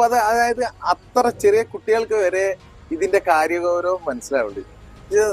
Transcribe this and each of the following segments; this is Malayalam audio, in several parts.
അപ്പൊ അത് അതായത് അത്ര ചെറിയ കുട്ടികൾക്ക് വരെ ഇതിന്റെ കാര്യഗൗരവം മനസ്സിലാവുന്നുണ്ട്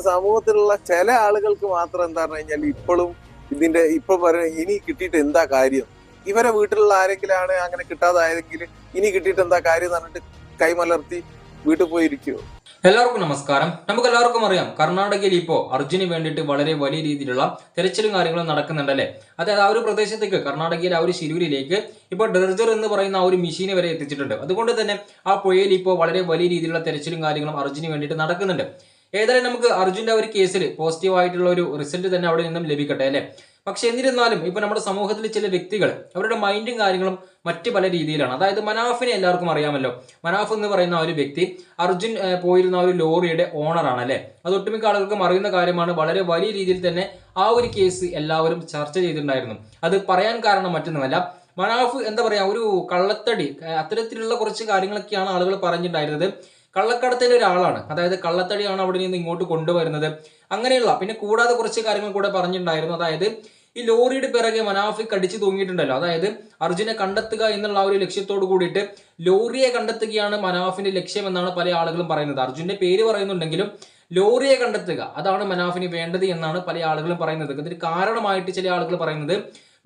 സമൂഹത്തിലുള്ള ചില ആളുകൾക്ക് മാത്രം എന്താ പറഞ്ഞു കഴിഞ്ഞാൽ ഇപ്പോഴും ഇതിന്റെ ഇപ്പൊ പറയുന്നത് ഇനി കിട്ടിയിട്ട് എന്താ കാര്യം? ഇവരെ വീട്ടിലുള്ള ആരെങ്കിലാണ് അങ്ങനെ കിട്ടാതായതെങ്കിൽ ഇനി കിട്ടിയിട്ട് എന്താ കാര്യം എന്ന് പറഞ്ഞിട്ട് കൈമലർത്തി വീട്ടിൽ പോയിരിക്കുമോ എല്ലാവർക്കും നമസ്കാരം. നമുക്ക് എല്ലാവർക്കും അറിയാം കർണാടകയിൽ ഇപ്പോൾ അർജുന് വേണ്ടിയിട്ട് വളരെ വലിയ രീതിയിലുള്ള തെരച്ചിലും കാര്യങ്ങളും നടക്കുന്നുണ്ടല്ലേ? അതായത് ആ ഒരു പ്രദേശത്തേക്ക് കർണാടകയിലെ ആ ഒരു ശിരൂരിലേക്ക് ഇപ്പോൾ ഡെർജർ എന്ന് പറയുന്ന ആ ഒരു മെഷീനെ വരെ എത്തിച്ചിട്ടുണ്ട്. അതുകൊണ്ട് തന്നെ ആ പുഴയിൽ ഇപ്പോൾ വളരെ വലിയ രീതിയിലുള്ള തെരച്ചിലും കാര്യങ്ങളും അർജുന് വേണ്ടിയിട്ട് നടക്കുന്നുണ്ട്. ഏതായാലും നമുക്ക് അർജുന്റെ ഒരു കേസിൽ പോസിറ്റീവ് ആയിട്ടുള്ള ഒരു റിസൾട്ട് തന്നെ അവിടെ നിന്നും ലഭിക്കട്ടെ അല്ലേ? പക്ഷെ എന്നിരുന്നാലും ഇപ്പൊ നമ്മുടെ സമൂഹത്തിൽ ചില വ്യക്തികൾ അവരുടെ മൈൻഡും കാര്യങ്ങളും മറ്റ് പല രീതിയിലാണ്. അതായത് മനാഫിനെ എല്ലാവർക്കും അറിയാമല്ലോ. മനാഫ് എന്ന് പറയുന്ന ഒരു വ്യക്തി അർജുൻ പോയിരുന്ന ഒരു ലോറിയുടെ ഓണറാണ് അല്ലെ? അത് ഒട്ടുമിക്ക ആളുകൾക്കും അറിയുന്ന കാര്യമാണ്. വളരെ വലിയ രീതിയിൽ തന്നെ ആ ഒരു കേസ് എല്ലാവരും ചർച്ച ചെയ്തിട്ടുണ്ടായിരുന്നു. അത് പറയാൻ കാരണം മറ്റൊന്നുമല്ല. മനാഫ് എന്താ പറയാ ഒരു കള്ളത്തടി അത്തരത്തിലുള്ള കുറച്ച് കാര്യങ്ങളൊക്കെയാണ് ആളുകൾ പറഞ്ഞിട്ടുണ്ടായിരുന്നത്. കള്ളക്കടത്തിന്റെ ഒരാളാണ്. അതായത് കള്ളത്തടിയാണ് അവിടെ നിന്ന് ഇങ്ങോട്ട് കൊണ്ടുവരുന്നത്. അങ്ങനെയുള്ള പിന്നെ കൂടാതെ കുറച്ച് കാര്യങ്ങൾ കൂടെ പറഞ്ഞിട്ടുണ്ടായിരുന്നു. അതായത് ഈ ലോറിയുടെ പിറകെ മനാഫിക് അടിച്ചു തൂങ്ങിയിട്ടുണ്ടല്ലോ. അതായത് അർജുനെ കണ്ടെത്തുക എന്നുള്ള ആ ഒരു ലക്ഷ്യത്തോട് കൂടിയിട്ട് ലോറിയെ കണ്ടെത്തുകയാണ് മനാഫിന്റെ ലക്ഷ്യം എന്നാണ് പല ആളുകളും പറയുന്നത്. അർജുന്റെ പേര് പറയുന്നുണ്ടെങ്കിലും ലോറിയെ കണ്ടെത്തുക അതാണ് മനാഫിന് വേണ്ടത് എന്നാണ് പല ആളുകളും പറയുന്നത്. ഇതിന് കാരണമായിട്ട് ചില ആളുകൾ പറയുന്നത്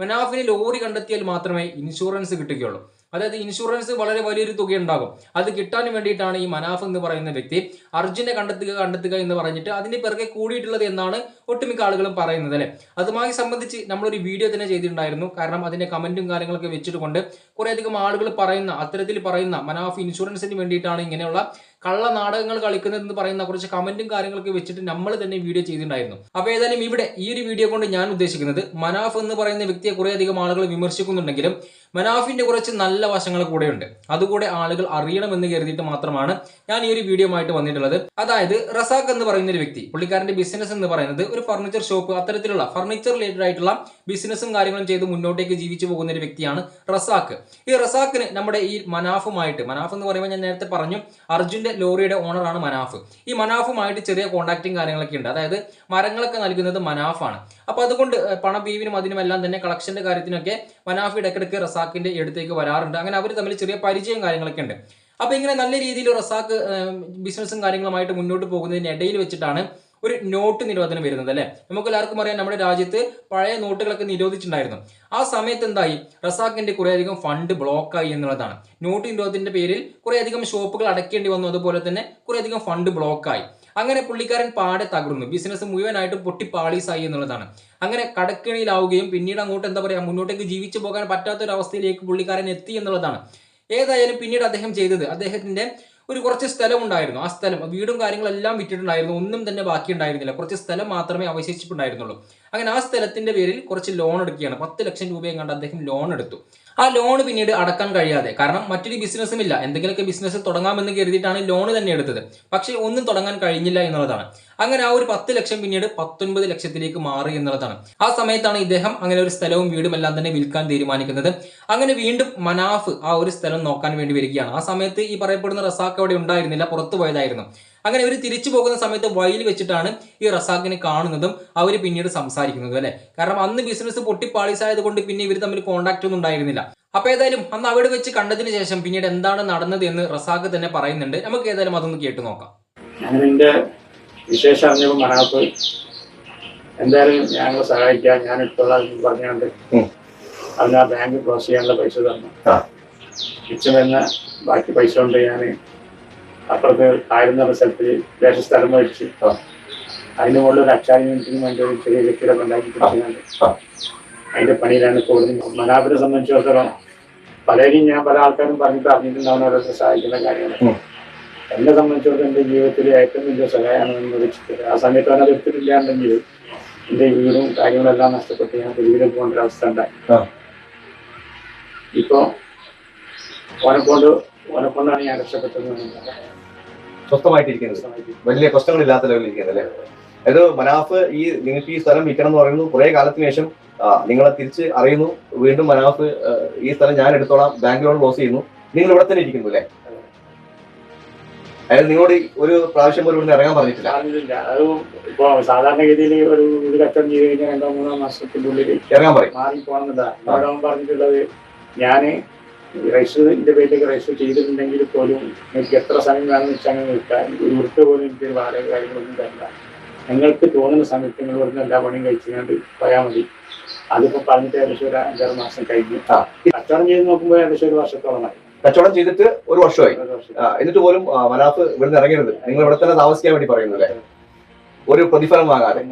മനാഫിന് ലോറി കണ്ടെത്തിയാൽ മാത്രമേ ഇൻഷുറൻസ് കിട്ടുകയുള്ളൂ. അതായത് ഇൻഷുറൻസ് വളരെ വലിയൊരു തുക ഉണ്ടാകും അത് കിട്ടാൻ വേണ്ടിയിട്ടാണ് ഈ മനാഫ് എന്ന് പറയുന്ന വ്യക്തി അർജുനെ കണ്ടെത്തുക കണ്ടെത്തുക എന്ന് പറഞ്ഞിട്ട് അതിന്റെ പിറകെ കൂടിയിട്ടുള്ളത് എന്നാണ് ഒട്ടുമിക്ക ആളുകളും പറയുന്നത് അല്ലെ? അതുമായി സംബന്ധിച്ച് നമ്മളൊരു വീഡിയോ തന്നെ ചെയ്തിട്ടുണ്ടായിരുന്നു. കാരണം അതിന്റെ കമന്റും കാര്യങ്ങളൊക്കെ വെച്ചിട്ടുകൊണ്ട് കുറേയധികം ആളുകൾ പറയുന്ന അത്തരത്തിൽ പറയുന്ന മനാഫ് ഇൻഷുറൻസിന് വേണ്ടിയിട്ടാണ് ഇങ്ങനെയുള്ള കള്ള നാടകങ്ങൾ കളിക്കുന്നതെന്ന് പറയുന്ന കുറച്ച് കമന്റും കാര്യങ്ങളൊക്കെ വെച്ചിട്ട് നമ്മൾ തന്നെ വീഡിയോ ചെയ്തിട്ടുണ്ടായിരുന്നു. അപ്പൊ ഏതായാലും ഇവിടെ ഈ ഒരു വീഡിയോ കൊണ്ട് ഞാൻ ഉദ്ദേശിക്കുന്നത് മനാഫ് എന്ന് പറയുന്ന വ്യക്തിയെ കുറേയധികം ആളുകൾ വിമർശിക്കുന്നുണ്ടെങ്കിലും മനാഫിന്റെ കുറച്ച് നല്ല വശങ്ങൾ കൂടെയുണ്ട്. അതുകൂടെ ആളുകൾ അറിയണമെന്ന് കരുതിയിട്ട് മാത്രമാണ് ഞാൻ ഈ ഒരു വീഡിയോ ആയിട്ട് വന്നിട്ടുള്ളത്. അതായത് റസാഖ് എന്ന് പറയുന്ന ഒരു വ്യക്തി പുള്ളിക്കാരന്റെ ബിസിനസ് എന്ന് പറയുന്നത് ഒരു ഫർണിച്ചർ ഷോപ്പ് അത്തരത്തിലുള്ള ഫർണിച്ചർ റിലേറ്റഡ് ആയിട്ടുള്ള ബിസിനസ്സും കാര്യങ്ങളും ചെയ്ത് മുന്നോട്ടേക്ക് ജീവിച്ചു പോകുന്ന ഒരു വ്യക്തിയാണ് റസാഖ്. ഈ റസാഖിന് നമ്മുടെ ഈ മനാഫുമായിട്ട് മനാഫ് എന്ന് പറയുമ്പോൾ ഞാൻ നേരത്തെ പറഞ്ഞു അർജുന്റെ ലോറിയുടെ ഓണറാണ് മനാഫ്. ഈ മനാഫുമായിട്ട് ചെറിയ കോണ്ടാക്റ്റും കാര്യങ്ങളൊക്കെ ഉണ്ട്. അതായത് മരങ്ങളൊക്കെ നൽകുന്നത് മനാഫാണ്. അപ്പൊ അതുകൊണ്ട് പണ പണബീവിനും അതിനുമെല്ലാം തന്നെ കളക്ഷന്റെ കാര്യത്തിനൊക്കെ മനാഫ് ഇടയ്ക്കിടയ്ക്ക് റസാക്കിന്റെ അടുത്തേക്ക് വരാറുണ്ട്. അങ്ങനെ അവർ തമ്മിൽ ചെറിയ പരിചയം കാര്യങ്ങളൊക്കെ ഉണ്ട്. അപ്പൊ ഇങ്ങനെ നല്ല രീതിയിൽ റസാക്ക് ബിസിനസ്സും കാര്യങ്ങളുമായിട്ട് മുന്നോട്ട് പോകുന്നതിന് ഇടയിൽ വെച്ചിട്ടാണ് ഒരു നോട്ട് നിരോധനം വരുന്നത് അല്ലെ? നമുക്ക് എല്ലാവർക്കും അറിയാം നമ്മുടെ രാജ്യത്ത് പഴയ നോട്ടുകളൊക്കെ നിരോധിച്ചിട്ടുണ്ടായിരുന്നു. ആ സമയത്ത് എന്തായി? റസാഖിന്റെ കുറേയധികം ഫണ്ട് ബ്ലോക്ക് ആയി എന്നുള്ളതാണ്. നോട്ട് നിരോധനത്തിന്റെ പേരിൽ കുറേയധികം ഷോപ്പുകൾ അടയ്ക്കേണ്ടി വന്നു അതുപോലെ തന്നെ കുറേയധികം ഫണ്ട് ബ്ലോക്ക് ആയി അങ്ങനെ പുള്ളിക്കാരൻ പാടെ തകർന്നു. ബിസിനസ് മുഴുവനായിട്ട് പൊട്ടി പാളീസായി എന്നുള്ളതാണ്. അങ്ങനെ കടക്കിണിയിലാവുകയും പിന്നീട് അങ്ങോട്ട് എന്താ പറയുക മുന്നോട്ടേക്ക് ജീവിച്ചു പോകാൻ പറ്റാത്ത ഒരു അവസ്ഥയിലേക്ക് പുള്ളിക്കാരൻ എത്തി എന്നുള്ളതാണ്. ഏതായാലും പിന്നീട് അദ്ദേഹം ചെയ്തത് അദ്ദേഹത്തിന്റെ ഒരു കുറച്ച് സ്ഥലം ഉണ്ടായിരുന്നു ആ സ്ഥലം വീടും കാര്യങ്ങളെല്ലാം വിറ്റിട്ടുണ്ടായിരുന്നു. ഒന്നും തന്നെ ബാക്കി ഉണ്ടായിരുന്നില്ല കുറച്ച് സ്ഥലം മാത്രമേ അവശേഷിപ്പുണ്ടായിരുന്നുള്ളൂ അങ്ങനെ ആ സ്ഥലത്തിന്റെ പേരിൽ കുറച്ച് ലോൺ എടുക്കുകയാണ്. പത്ത് ലക്ഷം രൂപയും കണ്ട് അദ്ദേഹം ലോൺ എടുത്തു. ആ ലോൺ പിന്നീട് അടക്കാൻ കഴിയാതെ കാരണം മറ്റൊരു ബിസിനസ്സും ഇല്ല. എന്തെങ്കിലുമൊക്കെ ബിസിനസ് തുടങ്ങാമെന്ന് കരുതിയിട്ടാണ് ലോൺ തന്നെ എടുത്തത്. പക്ഷേ ഒന്നും തുടങ്ങാൻ കഴിഞ്ഞില്ല എന്നുള്ളതാണ്. അങ്ങനെ ആ ഒരു പത്ത് ലക്ഷം പിന്നീട് പത്തൊൻപത് ലക്ഷത്തിലേക്ക് മാറി എന്നുള്ളതാണ്. ആ സമയത്താണ് ഇദ്ദേഹം അങ്ങനെ ഒരു സ്ഥലവും വീടും എല്ലാം തന്നെ വിൽക്കാൻ തീരുമാനിക്കുന്നത്. അങ്ങനെ വീണ്ടും മനാഫ് ആ ഒരു സ്ഥലം നോക്കാൻ വേണ്ടി വരികയാണ്. ആ സമയത്ത് ഈ പറയപ്പെടുന്ന റസാഖ് അവിടെ ഉണ്ടായിരുന്നില്ല പുറത്തു പോയതായിരുന്നു. അങ്ങനെ ഇവർ തിരിച്ചു പോകുന്ന സമയത്ത് വഴിയിൽ വെച്ചിട്ടാണ് ഈ റസാഖിനെ കാണുന്നതും അവർ പിന്നീട് സംസാരിക്കുന്നതും അല്ലെ? കാരണം അന്ന് ബിസിനസ് പൊട്ടിപ്പാളിസായത് കൊണ്ട് പിന്നെ ഇവർ തമ്മിൽ കോണ്ടാക്ട് ഒന്നും ഉണ്ടായിരുന്നില്ല. അപ്പൊ ഏതായാലും അന്ന് അവിടെ വെച്ച് കണ്ടതിന് ശേഷം പിന്നീട് എന്താണ് നടന്നത് എന്ന് റസാഖ് തന്നെ പറയുന്നുണ്ട്. നമുക്ക് ഏതായാലും അതൊന്ന് കേട്ടു നോക്കാം. അങ്ങനെ എന്റെ വിശേഷം അറിഞ്ഞപ്പോൾ മനാഫ് എന്തായാലും ഞങ്ങളെ സഹായിക്കാം ഞാൻ ഇട്ടുള്ള പറഞ്ഞുകൊണ്ട് അതിന് അവന് ആ ബാങ്ക് ക്ലോസ് ചെയ്യാനുള്ള പൈസ തന്നു. മിച്ചം വന്ന ബാക്കി പൈസ കൊണ്ട് ഞാൻ അപ്പുറത്ത് താഴ്ന്ന സ്ഥലത്തിൽ ദേശ സ്ഥലം മേടിച്ച് ആ. അതിന് മുകളിൽ ഒരു അക്ഷാരി മിനിറ്റിന് വേണ്ടി ഒരു ചെറിയ കെട്ടിടം ഉണ്ടാക്കി കൊടുക്കുന്നുണ്ട്. അതിന്റെ പണിയിലാണ് കൂടുതലും മനാപിനെ സംബന്ധിച്ചിടത്തോളം പലരെയും ഞാൻ പല ആൾക്കാരും പറഞ്ഞിട്ട് അറിഞ്ഞിട്ടുണ്ടാവുന്ന ഓരോരുത്തർ സഹായിക്കുന്ന കാര്യങ്ങൾ ഉം. എന്നെ സംബന്ധിച്ചിടത്തോളം എന്റെ ജീവിതത്തിൽ ഏറ്റവും വലിയ സഹായമാണ് എന്ന് വിളിച്ചിട്ട് ആ സമയത്ത് അവൻ അത് എടുത്തിട്ടില്ലാണ്ടെങ്കിൽ എന്റെ വീടും കാര്യങ്ങളെല്ലാം നഷ്ടപ്പെട്ട് ഞാൻ തെരുവിലേക്ക് പോകേണ്ട ഒരു അവസ്ഥ ഉണ്ടായി. ആ. ഇപ്പൊ ഓനെക്കൊണ്ടാണ് കൊണ്ട് ഞാൻ രക്ഷപ്പെട്ടത് സ്വസ്ഥമായിട്ടിരിക്കുന്നത്. വലിയ പ്രശ്നങ്ങളില്ലാത്ത ലെവലിൽ അത് മനാഫ് ഈ നിങ്ങൾക്ക് ഈ സ്ഥലം വിൽക്കണം എന്ന് പറയുന്നു. കുറെ കാലത്തിന് ശേഷം നിങ്ങളെ തിരിച്ച് അറിയുന്നു. വീണ്ടും മനാഫ് ഈ സ്ഥലം ഞാൻ എടുത്തോളാം. ബാങ്ക് ലോൺ ക്ലോസ് ചെയ്യുന്നു. നിങ്ങൾ ഇവിടെ തന്നെ ഇരിക്കുന്നു അല്ലേ? അതായത് നിങ്ങളോട് ഒരു പ്രാവശ്യം പോലും ഇവിടുന്ന് ഇറങ്ങാൻ പറഞ്ഞിട്ടില്ല. അറിഞ്ഞിട്ടില്ല അത് ഇപ്പോ സാധാരണഗതിയിൽ ഒരു വീട് കച്ചവടം ചെയ്ത് കഴിഞ്ഞാൽ രണ്ടോ മൂന്നോ മാസത്തിന്റെ ഉള്ളിൽ ഇറങ്ങാൻ പറയും. മാറി പോകണമെന്നതാ അവിടെ പറഞ്ഞിട്ടുള്ളത് ഞാൻ രജിസ്റ്ററിന്റെ പേരിലേക്ക് രജിസ്റ്റർ ചെയ്തിട്ടുണ്ടെങ്കിൽ പോലും നിങ്ങൾക്ക് എത്ര സമയം വേണമെന്ന് വെച്ചാൽ അങ്ങനെ നിൽക്കാൻ. ഒരു ഉറുപ്പ് പോലും എനിക്ക് വാടക കാര്യങ്ങളൊന്നും തരില്ല. നിങ്ങൾക്ക് തോന്നുന്ന സമയത്ത് നിങ്ങൾ ഇവിടുന്ന് എല്ലാ പണിയും കഴിച്ചുകൊണ്ട് പോയാൽ മതി. അതിപ്പോ പറഞ്ഞിട്ട് ഏകദേശം ഒരു അഞ്ചാറ് മാസം കഴിഞ്ഞു. കച്ചവടം ചെയ്ത് നോക്കുമ്പോൾ ഏകദേശം ഒരു വർഷത്തോളമായി. കച്ചവടം ചെയ്തിട്ട് ഒരു വർഷമായി. എന്നിട്ട് പോലും മനാഫ് ഇവിടുന്ന് ഇറങ്ങരുത്. നിങ്ങൾ ഇവിടെ തന്നെ താമസിക്കാൻ വേണ്ടി പറയുന്നു അല്ലേ? ഒരു പ്രതിഫലം വാങ്ങാതെ.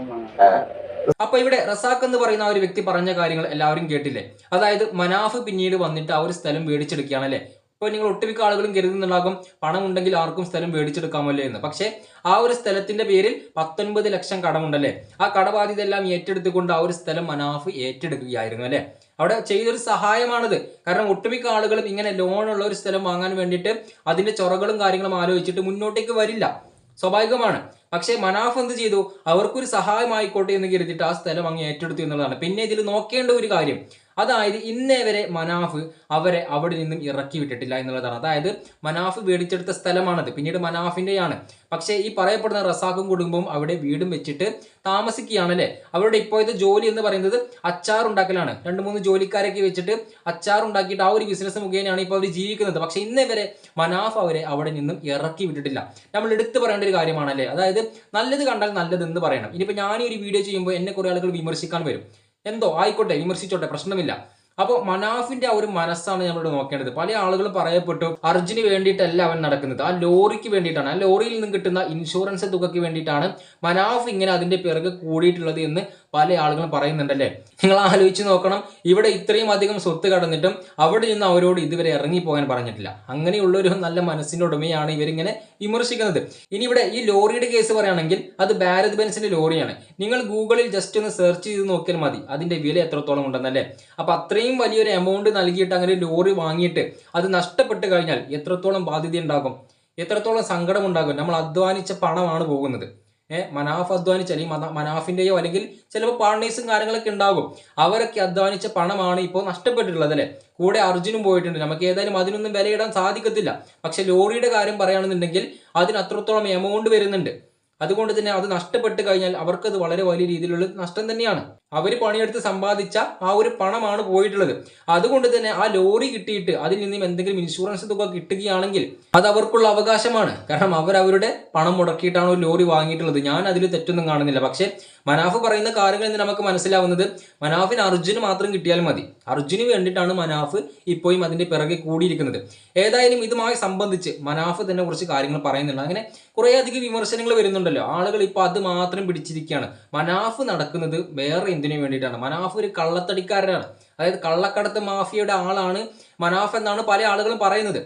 അപ്പൊ ഇവിടെ റസാഖ് എന്ന് പറയുന്ന ആ ഒരു വ്യക്തി പറഞ്ഞ കാര്യങ്ങൾ എല്ലാവരും കേട്ടില്ലേ? അതായത് മനാഫ് പിന്നീട് വന്നിട്ട് ആ ഒരു സ്ഥലം മേടിച്ചെടുക്കുകയാണ് അല്ലേ? ഇപ്പോൾ നിങ്ങൾ ഒട്ടുമിക്ക ആളുകളും കരുതുന്നുണ്ടാകും പണം ഉണ്ടെങ്കിൽ ആർക്കും സ്ഥലം മേടിച്ചെടുക്കാമല്ലോ എന്ന്. പക്ഷേ ആ ഒരു സ്ഥലത്തിന്റെ പേരിൽ പത്തൊൻപത് ലക്ഷം കടമുണ്ടല്ലേ? ആ കടബാധ്യത എല്ലാം ഏറ്റെടുത്തുകൊണ്ട് ആ ഒരു സ്ഥലം മനാഫ് ഏറ്റെടുക്കുകയായിരുന്നു അല്ലേ? അവിടെ ചെയ്തൊരു സഹായമാണിത്. കാരണം ഒട്ടുമിക്ക ആളുകളും ഇങ്ങനെ ലോണുള്ള ഒരു സ്ഥലം വാങ്ങാൻ വേണ്ടിയിട്ട് അതിന്റെ ചുറകളും കാര്യങ്ങളും ആലോചിച്ചിട്ട് മുന്നോട്ടേക്ക് വരില്ല. സ്വാഭാവികമാണ്. പക്ഷേ മനാഫ് എന്ത് ചെയ്തു? അവർക്കൊരു സഹായമായിക്കോട്ടെ എന്ന് കരുതിയിട്ട് ആ സ്ഥലം അങ്ങ് ഏറ്റെടുത്തു എന്നുള്ളതാണ്. പിന്നെ ഇതിൽ നോക്കേണ്ട ഒരു കാര്യം. അതായത് ഇന്നേ വരെ മനാഫ് അവരെ അവിടെ നിന്നും ഇറക്കി വിട്ടിട്ടില്ല എന്നുള്ളതാണ്. അതായത് മനാഫ് മേടിച്ചെടുത്ത സ്ഥലമാണത്. പിന്നീട് മനാഫിന്റെയാണ്. പക്ഷേ ഈ പറയപ്പെടുന്ന റസാഖും കുടുംബവും അവിടെ വീടും വെച്ചിട്ട് താമസിക്കുകയാണ് അല്ലേ അവരുടെ ഇപ്പോഴത്തെ ജോലി എന്ന് പറയുന്നത് അച്ചാർ ഉണ്ടാക്കലാണ്. രണ്ട് മൂന്ന് ജോലിക്കാരൊക്കെ വെച്ചിട്ട് അച്ചാർ ഉണ്ടാക്കിയിട്ട് ആ ഒരു ബിസിനസ് മുഖേനയാണ് ഇപ്പോൾ അവർ ജീവിക്കുന്നത്. പക്ഷേ ഇന്നേ വരെ മനാഫ് അവരെ അവിടെ നിന്നും ഇറക്കി വിട്ടിട്ടില്ല. നമ്മൾ എടുത്തു പറയേണ്ട ഒരു കാര്യമാണല്ലേ? അതായത് നല്ലത് കണ്ടാൽ നല്ലതെന്ന് പറയണം. ഇനിയിപ്പോൾ ഞാൻ ഈ ഒരു വീഡിയോ ചെയ്യുമ്പോൾ എന്നെ കുറേ ആളുകൾ വിമർശിക്കാൻ വരും. എന്തോ? ആയിക്കോട്ടെ വിമർശിച്ചോട്ടെ പ്രശ്നമില്ല. അപ്പോൾ മനാഫിന്റെ ആ ഒരു മനസ്സാണ് നമ്മളിവിടെ നോക്കേണ്ടത്. പല ആളുകളും പറയപ്പെട്ടു അർജുന് വേണ്ടിയിട്ടല്ല അവൻ നടക്കുന്നത്. ആ ലോറിക്ക് വേണ്ടിയിട്ടാണ്. ആ ലോറിയിൽ നിന്നും കിട്ടുന്ന ഇൻഷുറൻസ് തുകയ്ക്ക് വേണ്ടിയിട്ടാണ് മനാഫ് ഇങ്ങനെ അതിന്റെ പിറകെ കൂടിയിട്ടുള്ളത് എന്ന് പല ആളുകളും പറയുന്നുണ്ടല്ലേ? നിങ്ങൾ ആലോചിച്ച് നോക്കണം. ഇവിടെ ഇത്രയും അധികം സ്വത്ത് കടന്നിട്ടും അവിടെ നിന്ന് അവരോട് ഇതുവരെ ഇറങ്ങി പോകാൻ പറഞ്ഞിട്ടില്ല. അങ്ങനെയുള്ള ഒരു നല്ല മനസ്സിന്റെ ഉടമയാണ് ഇവരിങ്ങനെ വിമർശിക്കുന്നത്. ഇനി ഇവിടെ ഈ ലോറിയുടെ കേസ് പറയുകയാണെങ്കിൽ അത് ഭാരത് ബെൻസിന്റെ ലോറിയാണ്. നിങ്ങൾ ഗൂഗിളിൽ ജസ്റ്റ് ഒന്ന് സെർച്ച് ചെയ്ത് നോക്കിയാൽ മതി. അതിന്റെ വില എത്രത്തോളം ഉണ്ടെന്നല്ലേ? അപ്പൊ അത്രയും വലിയൊരു എമൗണ്ട് നൽകിയിട്ട് അങ്ങനെ ലോറി വാങ്ങിയിട്ട് അത് നഷ്ടപ്പെട്ട് കഴിഞ്ഞാൽ എത്രത്തോളം ബാധ്യത ഉണ്ടാകും എത്രത്തോളം സങ്കടമുണ്ടാകും? നമ്മൾ അധ്വാനിച്ച പണമാണ് പോകുന്നത്. മനാഫ് അധ്വാനിച്ച അല്ലെങ്കിൽ മന- മനാഫിന്റെയോ അല്ലെങ്കിൽ ചിലപ്പോൾ പാർട്ണേഴ്സും കാര്യങ്ങളൊക്കെ ഉണ്ടാകും. അവരൊക്കെ അധ്വാനിച്ച പണമാണ് ഇപ്പോൾ നഷ്ടപ്പെട്ടിട്ടുള്ളത് അല്ലേ? കൂടെ അർജുനും പോയിട്ടുണ്ട്. നമുക്ക് ഏതായാലും അതിനൊന്നും വിലയിടാൻ സാധിക്കത്തില്ല. പക്ഷെ ലോറിയുടെ കാര്യം പറയുകയാണെന്നുണ്ടെങ്കിൽ അതിന് അത്രത്തോളം എമൗണ്ട് വരുന്നുണ്ട്. അതുകൊണ്ട് തന്നെ അത് നഷ്ടപ്പെട്ട് കഴിഞ്ഞാൽ അവർക്കത് വളരെ വലിയ രീതിയിലുള്ള നഷ്ടം തന്നെയാണ്. അവർ പണിയെടുത്ത് സമ്പാദിച്ച ആ ഒരു പണമാണ് പോയിട്ടുള്ളത്. അതുകൊണ്ട് തന്നെ ആ ലോറി കിട്ടിയിട്ട് അതിൽ നിന്നും എന്തെങ്കിലും ഇൻഷുറൻസ് തുക കിട്ടുകയാണെങ്കിൽ അത് അവർക്കുള്ള അവകാശമാണ്. കാരണം അവർ അവരുടെ പണം മുടക്കിയിട്ടാണ് ഒരു ലോറി വാങ്ങിയിട്ടുള്ളത്. ഞാൻ അതിൽ തെറ്റൊന്നും കാണുന്നില്ല. പക്ഷേ മനാഫ് പറയുന്ന കാര്യങ്ങളിൽ നിന്ന് നമുക്ക് മനസ്സിലാവുന്നത് മനാഫിന് അർജുന് മാത്രം കിട്ടിയാൽ മതി. അർജുന് വേണ്ടിയിട്ടാണ് മനാഫ് ഇപ്പോഴും അതിന്റെ പിറകെ കൂടിയിരിക്കുന്നത്. ഏതായാലും ഇതുമായി സംബന്ധിച്ച് മനാഫ് തന്നെ കുറച്ച് കാര്യങ്ങൾ പറയുന്നുണ്ട്. അങ്ങനെ കുറേ അധികം വിമർശനങ്ങൾ വരുന്നുണ്ടല്ലോ. ആളുകൾ ഇപ്പോൾ അത് മാത്രം പിടിച്ചിരിക്കുകയാണ്. മനാഫ് നടക്കുന്നത് വേറെ എന്തിനു വേണ്ടിയിട്ടാണ്? മനാഫ് ഒരു കള്ളത്തടിക്കാരനാണ്. അതായത് കള്ളക്കടത്ത് മാഫിയയുടെ ആളാണ് മനാഫ് എന്നാണ് പല ആളുകളും പറയുന്നത്.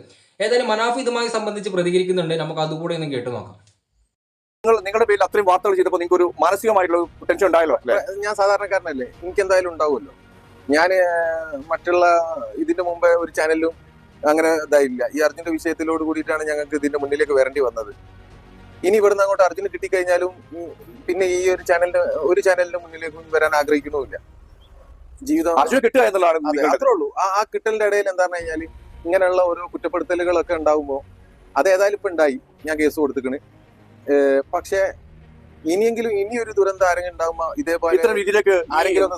ഏതായാലും മനാഫ് ഇതുമായി സംബന്ധിച്ച് പ്രതികരിക്കുന്നുണ്ട്. നമുക്ക് അതുകൂടെ ഒന്ന് കേട്ടു നോക്കാം. നിങ്ങൾ നിങ്ങളുടെ പേരിൽ അത്രയും വാർത്തകൾ ചെയ്തപ്പോൾ നിങ്ങൾക്ക് ഒരു മാനസികമായിട്ടുള്ള ഒരു ടെൻഷൻ ഉണ്ടായല്ലോ അല്ലേ? ഞാൻ സാധാരണക്കാരനല്ലേ. എനിക്ക് എന്തായാലും ഉണ്ടാവുമല്ലോ. ഞാൻ മറ്റുള്ള ഇതിന്റെ മുമ്പേ ഒരു ചാനലും അങ്ങനെ ഇതായില്ല. ഈ അർജുന്റെ വിഷയത്തിലോട് കൂടിയിട്ടാണ് ഞങ്ങൾക്ക് ഇതിന്റെ മുന്നിലേക്ക് വരേണ്ടി വന്നത്. ഇനി ഇവിടുന്ന് അങ്ങോട്ട് അർജുന് കിട്ടിക്കഴിഞ്ഞാലും കഴിഞ്ഞാലും പിന്നെ ഈ ഒരു ചാനലിന്റെ ഒരു ചാനലിന്റെ മുന്നിലേക്കും വരാൻ ആഗ്രഹിക്കണമില്ല ജീവിതം അർജുന കിട്ടുക എന്നുള്ളതാണ് അത്രേ ഉള്ളൂ. ആ ആ കിട്ടലിന്റെ ഇടയിൽ എന്താന്ന് കഴിഞ്ഞാൽ ഇങ്ങനെയുള്ള ഓരോ കുറ്റപ്പെടുത്തലുകളൊക്കെ ഉണ്ടാവുമ്പോ അത് ഏതായാലും ഇപ്പൊ ഉണ്ടായി. ഞാൻ കേസ് കൊടുത്തിക്കണ്. പക്ഷെ ഇനിയെങ്കിലും ഇനി ഒരു ദുരന്തം ആരെങ്കിലും ഉണ്ടാകുമ്പോ ഇതേപോലെ ഇത്ര രീതിയിലേക്ക് ആരെങ്കിലും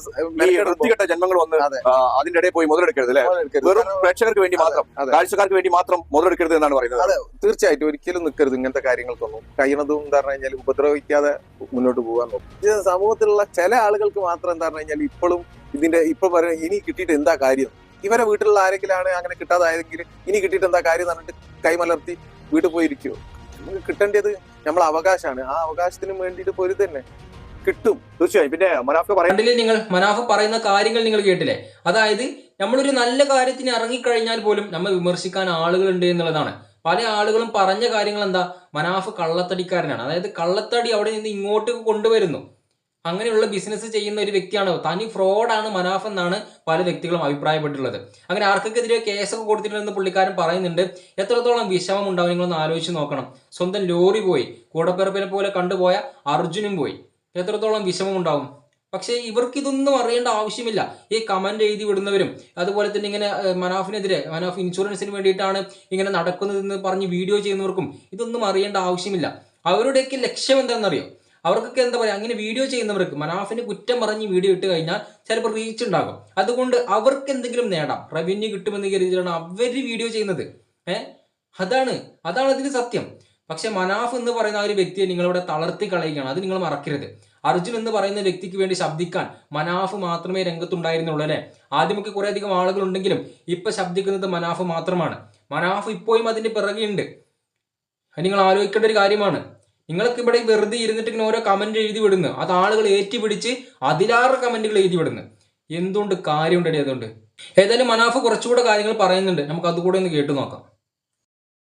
വൃത്തികെട്ട ജന്മങ്ങൾ വന്ന് അതെ. അതിന്റെ ഇടയിൽ പോയി മുതലെടുക്കരുത് അല്ലെ? വെറും പ്രേക്ഷകർക്ക് വേണ്ടി മാത്രം. കാഴ്ചക്കാർക്ക് വേണ്ടി മാത്രം മുതലെടുക്കരുത് എന്നാണ് പറയുന്നത്. അതെ. തീർച്ചയായിട്ടും ഒരിക്കലും നിൽക്കരുത് ഇങ്ങനത്തെ കാര്യങ്ങൾക്കൊന്നും. കഴിയണതും എന്താ പറഞ്ഞു കഴിഞ്ഞാൽ ഉപദ്രവിക്കാതെ മുന്നോട്ട് പോകാൻ നോക്കും. ഇത് സമൂഹത്തിലുള്ള ചില ആളുകൾക്ക് മാത്രം എന്താ പറഞ്ഞു കഴിഞ്ഞാൽ ഇപ്പോഴും ഇതിന്റെ ഇപ്പൊ പറയുന്നത് ഇനി കിട്ടിയിട്ട് എന്താ കാര്യം? ഇവരെ വീട്ടിലുള്ള ആരെങ്കിലും ആണ് അങ്ങനെ കിട്ടാതായതെങ്കിൽ ഇനി കിട്ടിയിട്ട് എന്താ കാര്യം എന്ന് പറഞ്ഞിട്ട് കൈമലർത്തി വീട്ടിൽ പോയിരിക്കുമോ കിട്ടേണ്ടത് നമ്മൾ അവകാശമാണ്. ആ അവകാശത്തിന് വേണ്ടിയിട്ട് പോലും തന്നെ കിട്ടും. തീർച്ചയായും. പിന്നെ മനാഫ് പറയുന്നത് കണ്ടില്ലേ നിങ്ങൾ? മനാഫ് പറയുന്ന കാര്യങ്ങൾ നിങ്ങൾ കേട്ടില്ലേ? അതായത് നമ്മളൊരു നല്ല കാര്യത്തിന് ഇറങ്ങിക്കഴിഞ്ഞാൽ പോലും നമ്മൾ വിമർശിക്കാൻ ആളുകളുണ്ട് എന്നുള്ളതാണ്. പല ആളുകളും പറഞ്ഞ കാര്യങ്ങൾ എന്താ? മനാഫ് കള്ളത്തടിക്കാരനാണ്. അതായത് കള്ളത്തടി അവിടെ നിന്ന് ഇങ്ങോട്ട് കൊണ്ടുവരുന്നു. അങ്ങനെയുള്ള ബിസിനസ് ചെയ്യുന്ന ഒരു വ്യക്തിയാണ്? തനി ഫ്രോഡാണ് മനാഫ് എന്നാണ് പല വ്യക്തികളും അഭിപ്രായപ്പെട്ടിട്ടുള്ളത്. അങ്ങനെ ആർക്കെതിരെ കേസൊക്കെ കൊടുത്തിട്ടുണ്ടെന്ന് പുള്ളിക്കാരൻ പറയുന്നുണ്ട്. എത്രത്തോളം വിഷമം ഉണ്ടാവും നിങ്ങളൊന്ന് ആലോചിച്ച് നോക്കണം. സ്വന്തം ലോറി പോയി കൂടപ്പിറപ്പിനെ പോലെ കണ്ടുപോയ അർജുനും പോയി. എത്രത്തോളം വിഷമം ഉണ്ടാവും? പക്ഷേ ഇവർക്ക് ഇതൊന്നും അറിയേണ്ട ആവശ്യമില്ല. ഈ കമന്റ് എഴുതി വിടുന്നവരും അതുപോലെ തന്നെ ഇങ്ങനെ മനാഫിനെതിരെ മനാഫ് ഇൻഷുറൻസിന് വേണ്ടിയിട്ടാണ് ഇങ്ങനെ നടക്കുന്നതെന്ന് പറഞ്ഞ് വീഡിയോ ചെയ്യുന്നവർക്കും ഇതൊന്നും അറിയേണ്ട ആവശ്യമില്ല. അവരുടെയൊക്കെ ലക്ഷ്യം എന്താണെന്നറിയോ? അവർക്കൊക്കെ എന്താ പറയുക അങ്ങനെ വീഡിയോ ചെയ്യുന്നവർക്ക് മനാഫിന് കുറ്റം പറഞ്ഞ് വീഡിയോ ഇട്ട് കഴിഞ്ഞാൽ ചിലപ്പോൾ റീച്ച് ഉണ്ടാകും. അതുകൊണ്ട് അവർക്ക് എന്തെങ്കിലും നേടാം. റവന്യൂ കിട്ടുമെന്ന് കരുതിയിട്ടാണ് അവർ വീഡിയോ ചെയ്യുന്നത്. ഏഹ് അതാണ് അതാണ് അതിന് സത്യം. പക്ഷെ മനാഫ് എന്ന് പറയുന്ന ആ ഒരു വ്യക്തിയെ നിങ്ങളിവിടെ തളർത്തി കളയുകയാണ്. അത് നിങ്ങൾ മറക്കരുത്. അർജുൻ എന്ന് പറയുന്ന വ്യക്തിക്ക് വേണ്ടി ശബ്ദിക്കാൻ മനാഫ് മാത്രമേ രംഗത്തുണ്ടായിരുന്നുള്ളൂ അല്ലെ? ആദ്യമൊക്കെ കുറെ അധികം ആളുകൾ ഉണ്ടെങ്കിലും ഇപ്പൊ ശബ്ദിക്കുന്നത് മനാഫ് മാത്രമാണ്. മനാഫ് ഇപ്പോഴും അതിന്റെ പിറകെയുണ്ട്. നിങ്ങൾ ആലോചിക്കേണ്ട ഒരു കാര്യമാണ്. നിങ്ങൾക്ക് ഇവിടെ വെറുതെ ഇരുന്നിട്ട് ഇങ്ങനെ ഓരോ കമന്റ് എഴുതി വിടുന്നു. അത് ആളുകൾ ഏറ്റുപിടിച്ച് അതിലാറ് കമന്റുകൾ എഴുതി വിടുന്നു. എന്തുകൊണ്ട് കാര്യമുണ്ടടി അതുകൊണ്ട്? ഏതായാലും മനാഫ് കുറച്ചുകൂടെ കാര്യങ്ങൾ പറയുന്നുണ്ട്. നമുക്ക് അതുകൂടെ ഒന്ന് കേട്ടു നോക്കാം.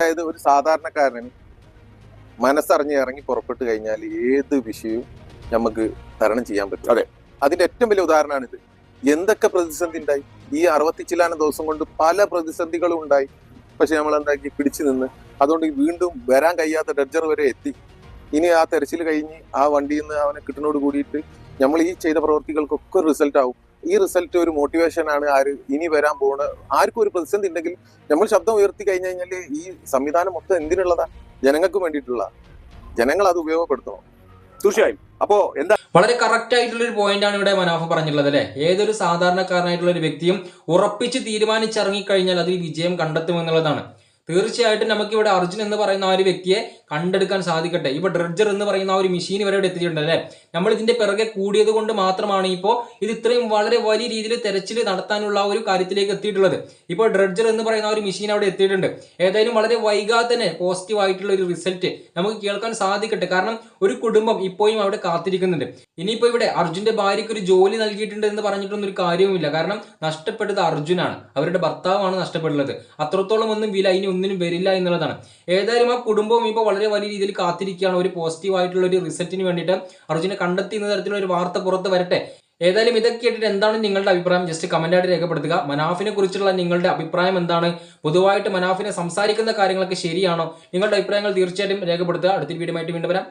അതായത് ഒരു സാധാരണക്കാരൻ മനസ്സറിഞ്ഞ് ഇറങ്ങി പുറപ്പെട്ട് കഴിഞ്ഞാൽ ഏത് വിഷയവും നമുക്ക് തരണം ചെയ്യാൻ പറ്റും. അതെ അതിന്റെ ഏറ്റവും വലിയ ഉദാഹരണമാണിത്. എന്തൊക്കെ പ്രതിസന്ധി ഉണ്ടായി? ഈ അറുപത്തി ചില്ലാന ദിവസം കൊണ്ട് പല പ്രതിസന്ധികളും ഉണ്ടായി. പക്ഷെ നമ്മൾ എന്താക്കി പിടിച്ചു നിന്ന്. അതുകൊണ്ട് വീണ്ടും വരാൻ കഴിയാത്ത ഡഡ്ജർ വരെ എത്തി. ഇനി ആ തെരച്ചിൽ കഴിഞ്ഞ് ആ വണ്ടിയിൽ നിന്ന് അവനെ കിട്ടുന്നോട് കൂടിയിട്ട് നമ്മൾ ഈ ചെയ്ത പ്രവൃത്തികൾക്കൊക്കെ റിസൾട്ട് ആവും. ഈ റിസൾട്ട് ഒരു മോട്ടിവേഷൻ ആണ് ആര് ഇനി വരാൻ പോണ ആർക്കും ഒരു പ്രതിസന്ധി ഉണ്ടെങ്കിൽ നമ്മൾ ശബ്ദം ഉയർത്തി കഴിഞ്ഞു കഴിഞ്ഞാൽ ഈ സംവിധാനം മൊത്തം എന്തിനുള്ളതാ? ജനങ്ങൾക്ക് വേണ്ടിയിട്ടുള്ള. ജനങ്ങൾ അത് ഉപയോഗപ്പെടുത്തണം. തീർച്ചയായും. അപ്പോ എന്താ വളരെ കറക്റ്റ് ആയിട്ടുള്ള ഒരു പോയിന്റ് ആണ് ഇവിടെ മനാഫ് പറഞ്ഞിട്ടുള്ളത് അല്ലെ? ഏതൊരു സാധാരണക്കാരനായിട്ടുള്ള ഒരു വ്യക്തിയും ഉറപ്പിച്ച് തീരുമാനിച്ചിറങ്ങിക്കഴിഞ്ഞാൽ അതിൽ വിജയം കണ്ടെത്തുമെന്നുള്ളതാണ് തീർച്ചയായിട്ടും നമുക്ക് ഇവിടെ അർജുൻ എന്ന് പറയുന്ന ആ ഒരു വ്യക്തിയെ കണ്ടെടുക്കാൻ സാധിക്കട്ടെ. ഇപ്പൊ ഡ്രഡ്ജർ എന്ന് പറയുന്ന ആ ഒരു മെഷീൻ വരെ ഇവിടെ എത്തിയിട്ടുണ്ട് അല്ലെ? നമ്മൾ ഇതിന്റെ പിറകെ കൂടിയത് കൊണ്ട് മാത്രമാണ് ഇപ്പോൾ ഇത് ഇത്രയും വളരെ വലിയ രീതിയിൽ തെരച്ചിൽ നടത്താനുള്ള ഒരു കാര്യത്തിലേക്ക് എത്തിയിട്ടുള്ളത്. ഇപ്പോൾ ഡ്രഡ്ജർ എന്ന് പറയുന്ന ഒരു മെഷീൻ അവിടെ എത്തിയിട്ടുണ്ട്. ഏതായാലും വളരെ വൈകാതെ തന്നെ പോസിറ്റീവ് ആയിട്ടുള്ള ഒരു റിസൾട്ട് നമുക്ക് കേൾക്കാൻ സാധിക്കട്ടെ. കാരണം ഒരു കുടുംബം ഇപ്പോഴും അവിടെ കാത്തിരിക്കുന്നുണ്ട്. ഇനിയിപ്പോ ഇവിടെ അർജുന്റെ ഭാര്യയ്ക്ക് ഒരു ജോലി നൽകിയിട്ടുണ്ട് എന്ന് പറഞ്ഞിട്ടൊന്നും ഒരു കാര്യവുമില്ല. കാരണം നഷ്ടപ്പെട്ടത് അർജുനാണ്. അവരുടെ ഭർത്താവാണ് നഷ്ടപ്പെട്ടുള്ളത്. അത്രത്തോളം ഒന്നും വില ഇനി ഒന്നിനും വരില്ല എന്നുള്ളതാണ്. ഏതായാലും ആ കുടുംബവും ഇപ്പോൾ വളരെ വലിയ രീതിയിൽ കാത്തിരിക്കുകയാണ്. ഒരു പോസിറ്റീവ് ആയിട്ടുള്ള ഒരു റിസൾട്ടിന് വേണ്ടിയിട്ട് അർജുനെ കണ്ടെത്തി എന്ന തരത്തിലുള്ള ഒരു വാർത്ത പുറത്ത് വരട്ടെ. ഏതായാലും ഇതൊക്കെ കേട്ടിട്ട് എന്താണ് നിങ്ങളുടെ അഭിപ്രായം? ജസ്റ്റ് കമന്റായിട്ട് രേഖപ്പെടുത്തുക. മനാഫിനെ കുറിച്ചുള്ള നിങ്ങളുടെ അഭിപ്രായം എന്താണ്? പൊതുവായിട്ട് മനാഫിനെ സംസാരിക്കുന്ന കാര്യങ്ങളൊക്കെ ശരിയാണോ? നിങ്ങളുടെ അഭിപ്രായങ്ങൾ തീർച്ചയായിട്ടും രേഖപ്പെടുത്തുക. അടുത്ത വീഡിയോ ആയിട്ട് വീണ്ടും വരാം.